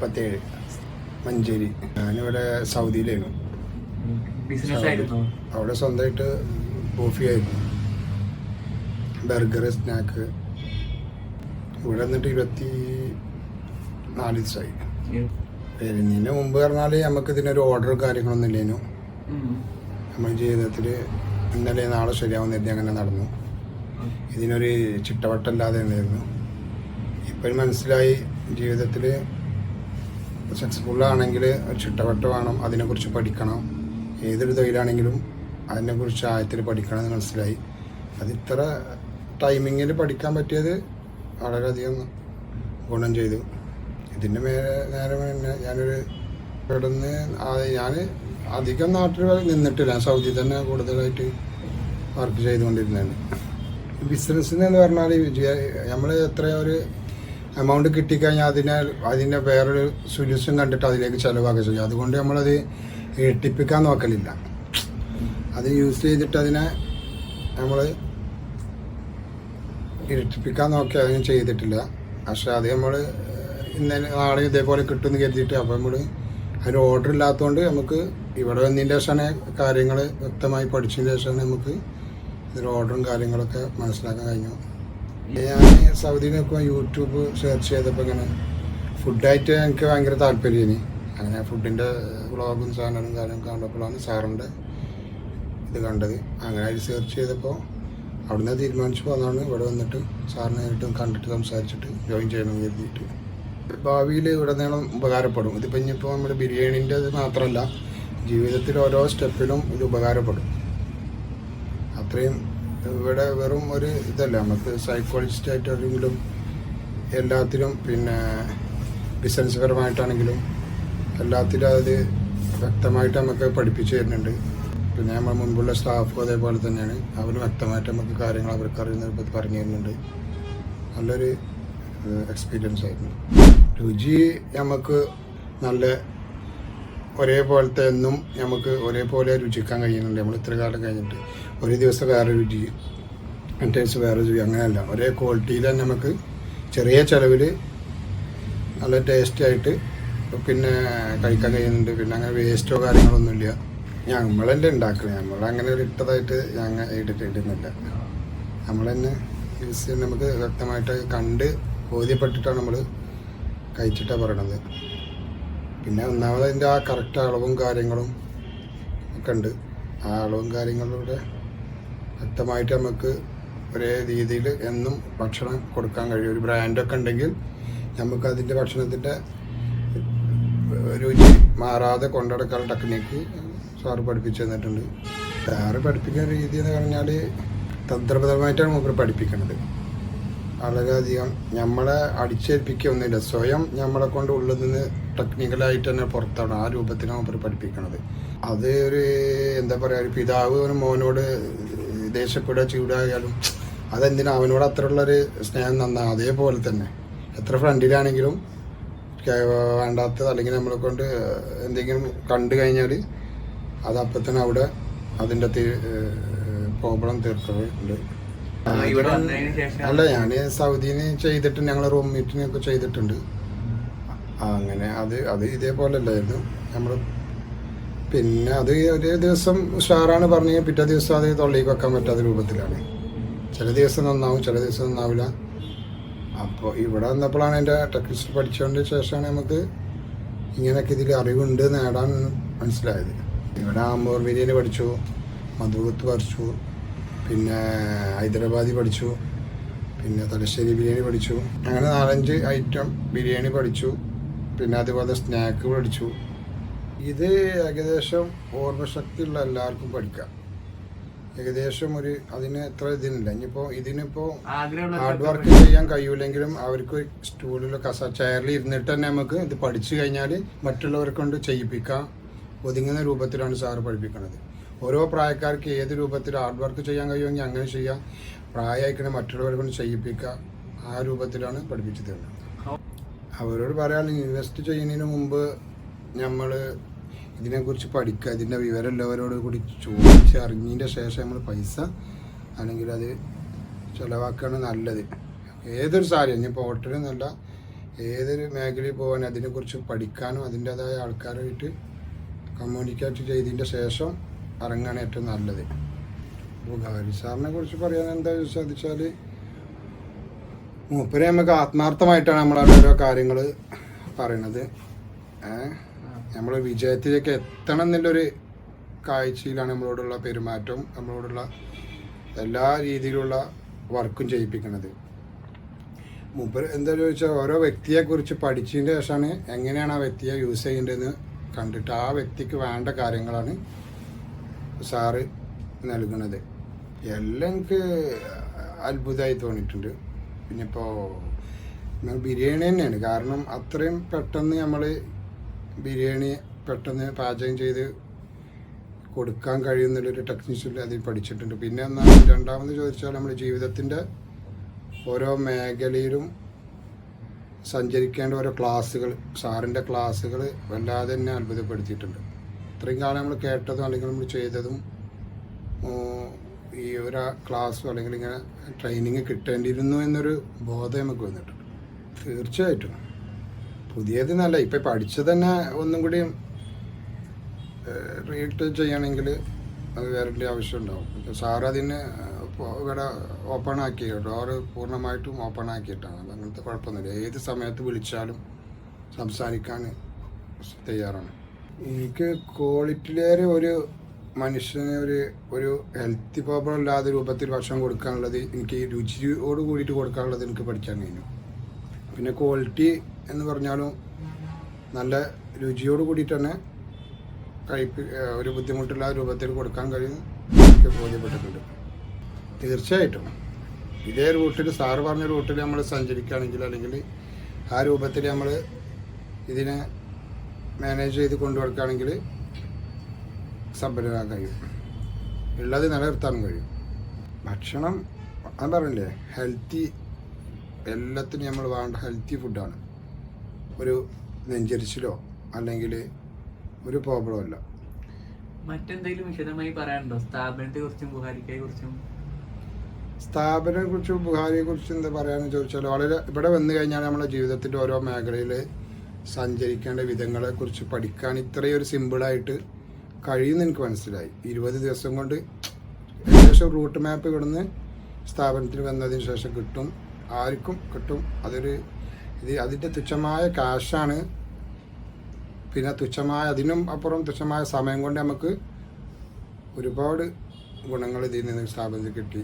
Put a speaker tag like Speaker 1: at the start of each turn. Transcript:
Speaker 1: മുപ്പത്തേഴ് മഞ്ചേരി. ഞാനിവിടെ സൗദിയിലായിരുന്നു. അവിടെ സ്വന്തമായിട്ട് കോഫി ആയിരുന്നു. Burger snack. ഇവിടെ വന്നിട്ട് ഇരുപത്തി നാല് ദിവസമായി. വരുന്നതിന് മുമ്പ് പറഞ്ഞാൽ നമുക്ക് ഇതിനൊരു ഓർഡർ കാര്യങ്ങളൊന്നും ഇല്ലേനു.
Speaker 2: നമ്മൾ
Speaker 1: നമ്മുടെ ജീവിതത്തിൽ ഇന്നലെ നാളെ ശരിയാവുന്ന രീതി അങ്ങനെ നടന്നു. ഇതിനൊരു ചിട്ടവട്ടല്ലാതെ ഉണ്ടായിരുന്നു ഇപ്പോഴും മനസ്സിലായി ജീവിതത്തിൽ ഒരു ചിട്ടവട്ടം വേണം അതിനെക്കുറിച്ച് പഠിക്കണം. ഏതൊരു തൊഴിലാണെങ്കിലും അതിനെക്കുറിച്ച് ആയത്തിൽ പഠിക്കണം എന്ന് മനസ്സിലായി. അത് ഇത്ര ടൈമിങ്ങിൽ പഠിക്കാൻ പറ്റിയത് വളരെയധികം ഗുണം ചെയ്തു. ഇതിന്റെ മേലെ നേരെ പിന്നെ ഞാനൊരു ഇവിടുന്ന് ഞാൻ അധികം നാട്ടിൽ നിന്നിട്ടില്ല. സൗദി തന്നെ കൂടുതലായിട്ട് വർക്ക് ചെയ്തുകൊണ്ടിരുന്നതാണ്. ബിസിനസ്സിന് എന്ന് പറഞ്ഞാൽ നമ്മൾ എത്ര ഒരു എമൗണ്ട് കിട്ടിക്കഴിഞ്ഞാൽ അതിനെ അതിന്റെ വേറൊരു സൊല്യൂഷൻ കണ്ടിട്ട് അതിലേക്ക് ചിലവാക്കുക ചെയ്യും അതുകൊണ്ട് നമ്മളത് ഇരട്ടിപ്പിക്കാൻ നോക്കലില്ല. അത് യൂസ് ചെയ്തിട്ട് അതിനെ നമ്മൾ ഇരട്ടിപ്പിക്കാൻ നോക്കി അതിന് ചെയ്തിട്ടില്ല. പക്ഷെ അത് നമ്മൾ ഇന്നലെ നാളെ ഇതേപോലെ കിട്ടുമെന്ന് കരുതിയിട്ട് അപ്പോൾ നമ്മൾ അതിന് ഓർഡർ ഇല്ലാത്തതുകൊണ്ട് നമുക്ക് ഇവിടെ വന്നതിന്റെ ശേഷമാണ് കാര്യങ്ങൾ വ്യക്തമായി പഠിച്ചതിന് ശേഷമാണ് നമുക്ക് ഇതിൽ ഓർഡറും കാര്യങ്ങളൊക്കെ മനസ്സിലാക്കാൻ കഴിഞ്ഞു ഞാൻ സൗദി നോക്കുമ്പോൾ യൂട്യൂബ് സെർച്ച് ചെയ്തപ്പോൾ ഇങ്ങനെ ഫുഡായിട്ട് എനിക്ക് ഭയങ്കര താല്പര്യമാണ് അങ്ങനെ ഫുഡിന്റെ വ്ളോഗും ചാനലും കാര്യവും കണ്ടപ്പോഴാണ് സാറിന്റെ ഇത് കണ്ടത്. അങ്ങനെ അതിൽ സെർച്ച് ചെയ്തപ്പോൾ അവിടുന്ന് തീരുമാനിച്ചു പോന്നാണ്. ഇവിടെ വന്നിട്ട് സാറിനെ നേരിട്ട് കണ്ടിട്ട് സംസാരിച്ചിട്ട് ജോയിൻ ചെയ്യണമെന്ന് കരുതിയിട്ട്. ഭാവിയിൽ ഉടനീളം ഉപകാരപ്പെടും. ഇതിപ്പോൾ ഇനിയിപ്പോൾ നമ്മുടെ ബിരിയാണിന്റെ ഇത് മാത്രമല്ല ജീവിതത്തിൽ ഓരോ സ്റ്റെപ്പിലും ഇത് ഉപകാരപ്പെടും. അത്രയും ഇവിടെ വെറും ഒരു ഇതല്ല. നമുക്ക് സൈക്കോളജിസ്റ്റ് ആയിട്ടാണെങ്കിലും എല്ലാത്തിലും പിന്നെ ബിസിനസ് പരമായിട്ടാണെങ്കിലും എല്ലാത്തിലും അത് വ്യക്തമായിട്ട് നമുക്ക് പഠിപ്പിച്ചു തരുന്നുണ്ട്. പിന്നെ നമ്മൾ മുൻപുള്ള സ്റ്റാഫും അതേപോലെ തന്നെയാണ്. അവർ വ്യക്തമായിട്ട് നമുക്ക് കാര്യങ്ങൾ അവർക്ക് അറിയുന്ന പറഞ്ഞു തരുന്നുണ്ട്. നല്ലൊരു എക്സ്പീരിയൻസ് ആയിരുന്നു. രുചി നമുക്ക് നല്ല ഒരേപോലത്തെ എന്നും നമുക്ക് ഒരേപോലെ രുചിക്കാൻ കഴിയുന്നുണ്ട്. നമ്മൾ ഇത്ര കാലം കഴിഞ്ഞിട്ട്. ഒരു ദിവസം വേറെ രുചി മറ്റേ ദിവസം വേറെ രുചി അങ്ങനെയല്ല. ഒരേ ക്വാളിറ്റിയിൽ തന്നെ നമുക്ക് ചെറിയ ചിലവിൽ നല്ല ടേസ്റ്റി ആയിട്ട് പിന്നെ കഴിക്കാൻ കഴിയുന്നുണ്ട്. പിന്നെ അങ്ങനെ വേസ്റ്റോ കാര്യങ്ങളൊന്നുമില്ല നമ്മളല്ലേ ഉണ്ടാക്കുന്നത് നമ്മളങ്ങനെ ഒരു ഇട്ടതായിട്ട് ഞങ്ങൾ ഇടുന്നില്ല നമ്മൾ തന്നെ യൂസ് ചെയ്യുന്ന നമുക്ക് വ്യക്തമായിട്ട് കണ്ട് ബോധ്യപ്പെട്ടിട്ടാണ് നമ്മൾ കഴിച്ചിട്ടാണ് പറയണത്. പിന്നെ ഒന്നാമത് അതിന്റെ ആ കറക്റ്റ് അളവും കാര്യങ്ങളും ഒക്കെ ഉണ്ട്. ആ അളവും കാര്യങ്ങളിലൂടെ വ്യക്തമായിട്ട് നമുക്ക് ഒരേ രീതിയിൽ എന്നും ഭക്ഷണം കൊടുക്കാൻ കഴിയും. ഒരു ബ്രാൻഡൊക്കെ ഉണ്ടെങ്കിൽ നമുക്ക് അതിന്റെ ഭക്ഷണത്തിന്റെ രുചി മാറാതെ കൊണ്ടുനടക്കാൻ ടെക്നിക്ക് സാറ് പഠിപ്പിച്ചു തന്നിട്ടുണ്ട്. സാറ് പഠിപ്പിക്കുന്ന രീതി എന്ന് പറഞ്ഞാൽ തന്ത്രപരമായിട്ടാണ് മൂപ്പർ പഠിപ്പിക്കുന്നത്. വളരെയധികം നമ്മളെ അടിച്ചേൽപ്പിക്കൊന്നുമില്ല. സ്വയം നമ്മളെ കൊണ്ട് ഉള്ളിൽ നിന്ന് ടെക്നിക്കലായിട്ട് തന്നെ പുറത്താണ് ആ രൂപത്തിലാണ് അവർ പഠിപ്പിക്കുന്നത്. അത് ഒരു എന്താ പറയുക ഒരു പിതാവ് ഒരു മോനോട് ദേഷ്യപ്പെടുക ചൂടായാലും അതെന്തിനാ? അവനോട് അത്രയുള്ളൊരു സ്നേഹം നന്നാ അതേപോലെ തന്നെ. എത്ര ഫ്രണ്ടിലാണെങ്കിലും വേണ്ടാത്തത് അല്ലെങ്കിൽ നമ്മളെ കൊണ്ട് എന്തെങ്കിലും കണ്ടു കഴിഞ്ഞാൽ അത് അപ്പം തന്നെ അവിടെ അതിന്റെ പ്രോബ്ലം തീർക്കുന്നുണ്ട് അല്ല ഞാൻ സൗദിന് ചെയ്തിട്ടുണ്ട് ഞങ്ങൾ റൂം മീറ്റിംഗ് ഒക്കെ ചെയ്തിട്ടുണ്ട്. അങ്ങനെ അത് അത് ഇതേപോലെ അല്ലായിരുന്നു നമ്മൾ പിന്നെ അത് ഒരു ദിവസം ഉഷാറാണ് പറഞ്ഞ പിറ്റേ ദിവസം അത് തൊള്ളിക്ക് വെക്കാൻ പറ്റാത്ത രൂപത്തിലാണ്. ചില ദിവസം നന്നാവും ചില ദിവസം നന്നാവില്ല. അപ്പോൾ ഇവിടെ വന്നപ്പോഴാണ് എന്റെ ടെക്നിക്സ് പഠിച്ചതിന് ശേഷമാണ് നമുക്ക് ഇങ്ങനെയൊക്കെ ഇതിൽ അറിവുണ്ട് നേടാൻ മനസ്സിലായത്. ഇവിടെ ആമ്പൂർ ബിരിയാണി പഠിച്ചു മധുവത്ത് പഠിച്ചു പിന്നെ ഹൈദരാബാദി പഠിച്ചു പിന്നെ തലശ്ശേരി ബിരിയാണി പഠിച്ചു. അങ്ങനെ നാലഞ്ച് ഐറ്റം ബിരിയാണി പഠിച്ചു പിന്നെ അതുപോലെ സ്നാക്ക് പഠിച്ചു. ഇത് ഏകദേശം ഓർമ്മശക്തിയുള്ള എല്ലാവർക്കും പഠിക്കാം. ഏകദേശം ഒരു അതിന് എത്ര ഇതിനില്ല. ഇനിയിപ്പോൾ ഇതിനിപ്പോൾ
Speaker 2: ആഗ്രഹമുള്ള
Speaker 1: ഹാർഡ് വർക്ക് ചെയ്യാൻ കഴിയൂലെങ്കിലും അവർക്ക് സ്റ്റൂളിലോ കസ ചെയറിൽ ഇരുന്നിട്ട് തന്നെ നമുക്ക് ഇത് പഠിച്ചു കഴിഞ്ഞാൽ മറ്റുള്ളവരെ കൊണ്ട് ചെയ്യിപ്പിക്കാം. ഒതുങ്ങുന്ന രൂപത്തിലാണ് സാറ് പഠിപ്പിക്കുന്നത് ഓരോ പ്രായക്കാർക്ക് ഏത് രൂപത്തിൽ ഹാർഡ് വർക്ക് ചെയ്യാൻ കഴിയുമെങ്കിൽ അങ്ങനെ ചെയ്യാം. പ്രായമായിക്കണേ മറ്റുള്ളവരെ കൊണ്ട് ചെയ്യിപ്പിക്കുക ആ രൂപത്തിലാണ് പഠിപ്പിച്ചു തരുന്നത്. അവരോട് പറയാൻ ഇൻവെസ്റ്റ് ചെയ്യുന്നതിന് മുമ്പ് നമ്മൾ ഇതിനെക്കുറിച്ച് പഠിക്കുക ഇതിന്റെ വിവരം എല്ലാവരോട് കൂടി ചോദിച്ച് അറിഞ്ഞതിന്റെ ശേഷം നമ്മൾ പൈസ അല്ലെങ്കിൽ അത് ചിലവാക്കുകയാണ് നല്ലത്. ഏതൊരു സാരി ഇനിയിപ്പോൾ ഹോട്ടലിൽ നല്ല ഏതൊരു മേഖലയിൽ പോകാൻ അതിനെക്കുറിച്ച് പഠിക്കാനും അതിന്റേതായ ആൾക്കാരുമായിട്ട് കമ്മ്യൂണിക്കേറ്റ് ചെയ്തതിന്റെ ശേഷം ഇറങ്ങാണ് ഏറ്റവും നല്ലത്. അപ്പോൾ ഗൗരി സാറിനെ കുറിച്ച് പറയാൻ എന്താ ചോദിച്ചാൽ മൂപ്പരെ നമുക്ക് ആത്മാർത്ഥമായിട്ടാണ് നമ്മൾ ഓരോ കാര്യങ്ങൾ പറയണത്. ഏഹ്? നമ്മൾ വിജയത്തിലേക്ക് എത്തണം എന്നുള്ളൊരു കാഴ്ചയിലാണ് നമ്മളോടുള്ള പെരുമാറ്റവും നമ്മളോടുള്ള എല്ലാ രീതിയിലുള്ള വർക്കും ചെയ്യിപ്പിക്കുന്നത്. മുമ്പ് എന്താ ചോദിച്ചാൽ ഓരോ വ്യക്തിയെക്കുറിച്ച് പഠിച്ചതിന്റെ ശേഷമാണ് എങ്ങനെയാണ് ആ വ്യക്തിയെ യൂസ് ചെയ്യേണ്ടതെന്ന് കണ്ടിട്ട് ആ വ്യക്തിക്ക് വേണ്ട കാര്യങ്ങളാണ് സാറ് നൽകുന്നത്. എല്ലാം എനിക്ക് അത്ഭുതമായി തോന്നിയിട്ടുണ്ട്. പിന്നെ ഇപ്പോൾ ബിരിയാണി തന്നെയാണ്. കാരണം അത്രയും പെട്ടെന്ന് നമ്മൾ ബിരിയാണി പെട്ടെന്ന് പാചകം ചെയ്ത് കൊടുക്കാൻ കഴിയുന്നുള്ളൊരു ടെക്നീഷ്യൻ അതിൽ പഠിച്ചിട്ടുണ്ട്. പിന്നെ എന്നാൽ രണ്ടാമത് ചോദിച്ചാൽ നമ്മുടെ ജീവിതത്തിന്റെ ഓരോ മേഖലയിലും സഞ്ചരിക്കേണ്ട ഓരോ ക്ലാസ്സുകൾ സാറിന്റെ ക്ലാസ്സുകൾ വല്ലാതെ തന്നെ അത്ഭുതപ്പെടുത്തിയിട്ടുണ്ട്. ഇത്രയും കാലം നമ്മൾ കേട്ടതും അല്ലെങ്കിൽ നമ്മൾ ചെയ്തതും ഈ ഒരു ക്ലാസ്സോ അല്ലെങ്കിൽ ഇങ്ങനെ ട്രെയിനിങ് കിട്ടേണ്ടിയിരുന്നു എന്നൊരു ബോധം നമുക്ക് വന്നിട്ടുണ്ട്. തീർച്ചയായിട്ടും. പുതിയത് നല്ല ഇപ്പം പഠിച്ചു തന്നെ ഒന്നും കൂടി റീട്ട് ചെയ്യണമെങ്കിൽ അത് വേറെ ആവശ്യം ഉണ്ടാവും. ഇപ്പം സാർ അതിന് ഇവിടെ ഓപ്പൺ ആക്കി ഡോർ പൂർണമായിട്ടും ഓപ്പൺ ആക്കിയിട്ടാണ്. അങ്ങനത്തെ കുഴപ്പമൊന്നുമില്ല. ഏത് സമയത്ത് വിളിച്ചാലും സംസാരിക്കാൻ തയ്യാറാണ്. എനിക്ക് ക്വാളിറ്റിയിലേറെ ഒരു മനുഷ്യന് ഒരു ഒരു ഹെൽത്ത് പ്രോബ്ലം ഇല്ലാത്ത രൂപത്തിൽ ഭക്ഷണം കൊടുക്കാനുള്ളത് എനിക്ക് രുചിയോട് കൂടിയിട്ട് കൊടുക്കാനുള്ളത് എനിക്ക് പഠിക്കാൻ കഴിഞ്ഞു. പിന്നെ ക്വാളിറ്റി എന്ന് പറഞ്ഞാലും നല്ല രുചിയോട് കൂടിയിട്ട് തന്നെ കഴിപ്പ് ഒരു ബുദ്ധിമുട്ടുള്ള രൂപത്തിൽ കൊടുക്കാൻ കഴിയും എനിക്ക് ബോധ്യപ്പെട്ടിട്ടുണ്ട്. തീർച്ചയായിട്ടും. ഇതേ റൂട്ടിൽ സാറ് പറഞ്ഞ റൂട്ടിൽ നമ്മൾ സഞ്ചരിക്കുകയാണെങ്കിൽ അല്ലെങ്കിൽ ആ രൂപത്തിൽ നമ്മൾ ഇതിനെ മാനേജ് ചെയ്ത് കൊണ്ടുപോക്കുകയാണെങ്കിൽ സമ്പന്നരാൻ കഴിയും. ഉള്ളത് നിലനിർത്താനും കഴിയും. ഭക്ഷണം ഞാൻ പറഞ്ഞില്ലേ ഹെൽത്തി എല്ലാത്തിനും നമ്മൾ വേണ്ട ഹെൽത്തി ഫുഡാണ് ഒരു നെഞ്ചരിച്ചിലോ അല്ലെങ്കിൽ ഒരു പ്രോബ്ലം അല്ല
Speaker 2: മറ്റെന്തെങ്കിലും വിശദമായി പറയാനുണ്ടോ? സ്ഥാപനത്തെ കുറിച്ചും ബുഹാരിക്കയെ കുറിച്ചും?
Speaker 1: സ്ഥാപനത്തെ കുറിച്ചും ബുഹാരിയെ കുറിച്ചും എന്താ പറയാന്ന് ചോദിച്ചാൽ വളരെ ഇവിടെ വന്നു കഴിഞ്ഞാൽ നമ്മുടെ ജീവിതത്തിന്റെ ഓരോ മേഖലയിൽ സഞ്ചരിക്കേണ്ട വിധങ്ങളെ കുറിച്ച് പഠിക്കാൻ ഇത്രയും ഒരു സിമ്പിളായിട്ട് കഴിയുമെന്ന് എനിക്ക് മനസ്സിലായി. ഇരുപത് ദിവസം കൊണ്ട് ഏകദേശം റൂട്ട് മാപ്പ് ഇവിടുന്ന് സ്ഥാപനത്തിൽ വന്നതിന് ശേഷം കിട്ടും. ആർക്കും കിട്ടും. അതൊരു ഇത് അതിന്റെ തുച്ഛമായ കാശാണ്. പിന്നെ തുച്ഛമായ അതിനും അപ്പുറം തുച്ഛമായ സമയം കൊണ്ട് നമുക്ക് ഒരുപാട് ഗുണങ്ങൾ ഇതിൽ നിന്ന് സ്ഥാപനത്തിൽ കിട്ടി.